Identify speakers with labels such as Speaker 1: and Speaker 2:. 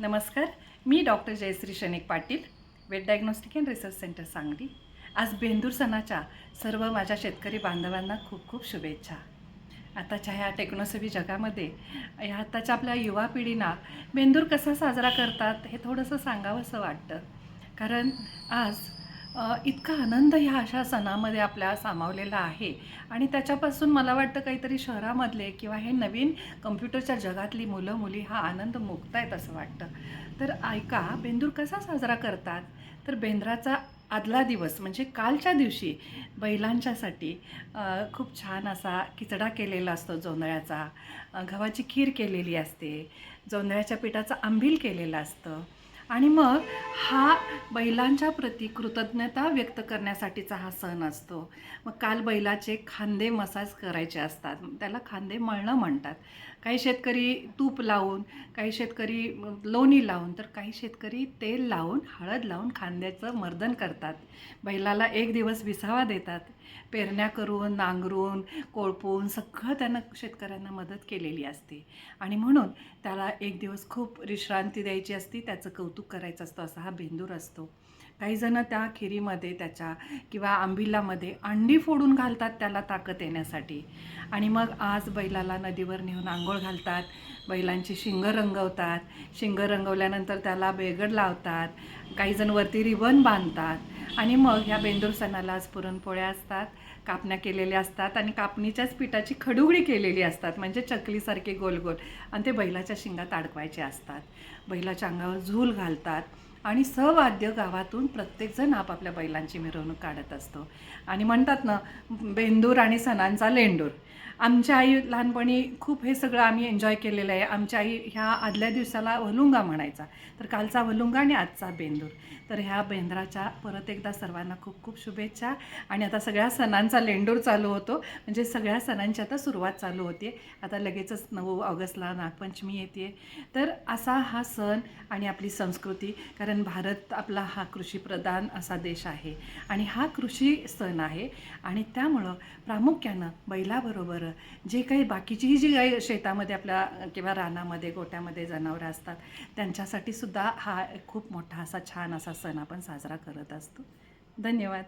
Speaker 1: नमस्कार मी doctor Jayashree Shanik Patil vet diagnostic and research centre Sangli. आज बेंदूर सणाच्या सर्व माझ्या शेतकरी बांधवांना खूप खूप शुभेच्छा. आताच्या ह्या टेक्नॉसॉफी जगामध्ये ह्या आताच्या आपल्या युवा पिढीना बेंदूर कसा साजरा करतात हे थोडंसं सांगावंसं वाटतं. कारण आज इतका आनंद ह्या अशा सणामध्ये आपल्या सामावलेला आहे. आणि त्याच्यापासून मला वाटतं काहीतरी शहरामधले किंवा हे नवीन कम्प्युटरच्या जगातली मुलं मुली हा आनंद मुक्तायत असं वाटतं. तर ऐका बेंदूर कसा साजरा करतात? तर बेंद्राचा आदला दिवस म्हणजे कालच्या दिवशी बैलांच्यासाठी खूप छान असा किचडा केलेला असतो जोंधळ्याचा. गव्हाची खीर केलेली असते. जोंधळ्याच्या पिठाचं आंबील केलेलं असतं. आणि मग हा बैलांच्या प्रती कृतज्ञता व्यक्त करण्यासाठीचा हा सण असतो. मग काल बैलाचे खांदे मसाज करायचे असतात. त्याला खांदे मळणं म्हणतात. काही शेतकरी तूप लावून काही शेतकरी लोणी लावून तर काही शेतकरी तेल लावून हळद लावून खांद्याचं मर्दन करतात. बैलाला एक दिवस विसावा देतात. पेरण्या करून नांगरून कोळपून सगळं त्यानं शेतकऱ्यांना मदत केलेली असते. आणि म्हणून त्याला एक दिवस खूप विश्रांती द्यायची असती. त्याचं कौतुक करायचं असतं असा हा बेंदूर असतो. काही जण त्या खिरीमध्ये त्याच्या किंवा आंबिलामध्ये अंडी फोडून घालतात त्याला ताकद येण्यासाठी. आणि मग आज बैलाला नदीवर नेऊन आंघोळ घालतात बैलांची शिंग रंगवतात. शिंग रंगवल्यानंतर त्याला बेगड लावतात. काही जण वरती रिबन बांधतात. आणि मग ह्या बेंदूर सणाला आज पुरणपोळ्या असतात कापण्या केलेल्या असतात आणि कापणीच्याच पिठाची खडुगडी केलेली असतात म्हणजे चकलीसारखे गोल गोल आणि ते बैलाच्या शिंगात अडकवायचे असतात. बैलाच्या अंगावर झूल घालतात आणि सवाद्य गावातून प्रत्येकजण आपापल्या बैलांची मिरवणूक काढत असतो. आणि म्हणतात ना बेंदूर आणि सणांचा लेंडूर. आमच्या आई लहानपणी खूप हे सगळं आम्ही एन्जॉय केलेलं आहे. आमच्या आई ह्या आदल्या दिवसाला वलुंगा म्हणायचा. तर कालचा वलुंगा आणि आजचा बेंदूर. तर ह्या बेंद्राच्या परत एकदा सर्वांना खूप खूप शुभेच्छा. आणि आता सगळ्या सणांचा लेंडूर चालू होतो. म्हणजे सगळ्या सणांची आता सुरुवात चालू होते आता लगेचच नऊ ऑगस्टला नागपंचमी येते तर असा हा सण आणि आपली संस्कृती कारण भारत आपला हा कृषीप्रधान असा देश आहे. आणि हा कृषी सण आहे. आणि त्यामुळं प्रामुख्यानं बैलाबरोबर जे काही बाकीचीही जी काही शेतामध्ये आपल्या किंवा रानामध्ये गोट्यामध्ये जनावरं असतात त्यांच्यासाठी सुद्धा हा खूप मोठा असा छान असा सण आपण साजरा करत असतो. धन्यवाद.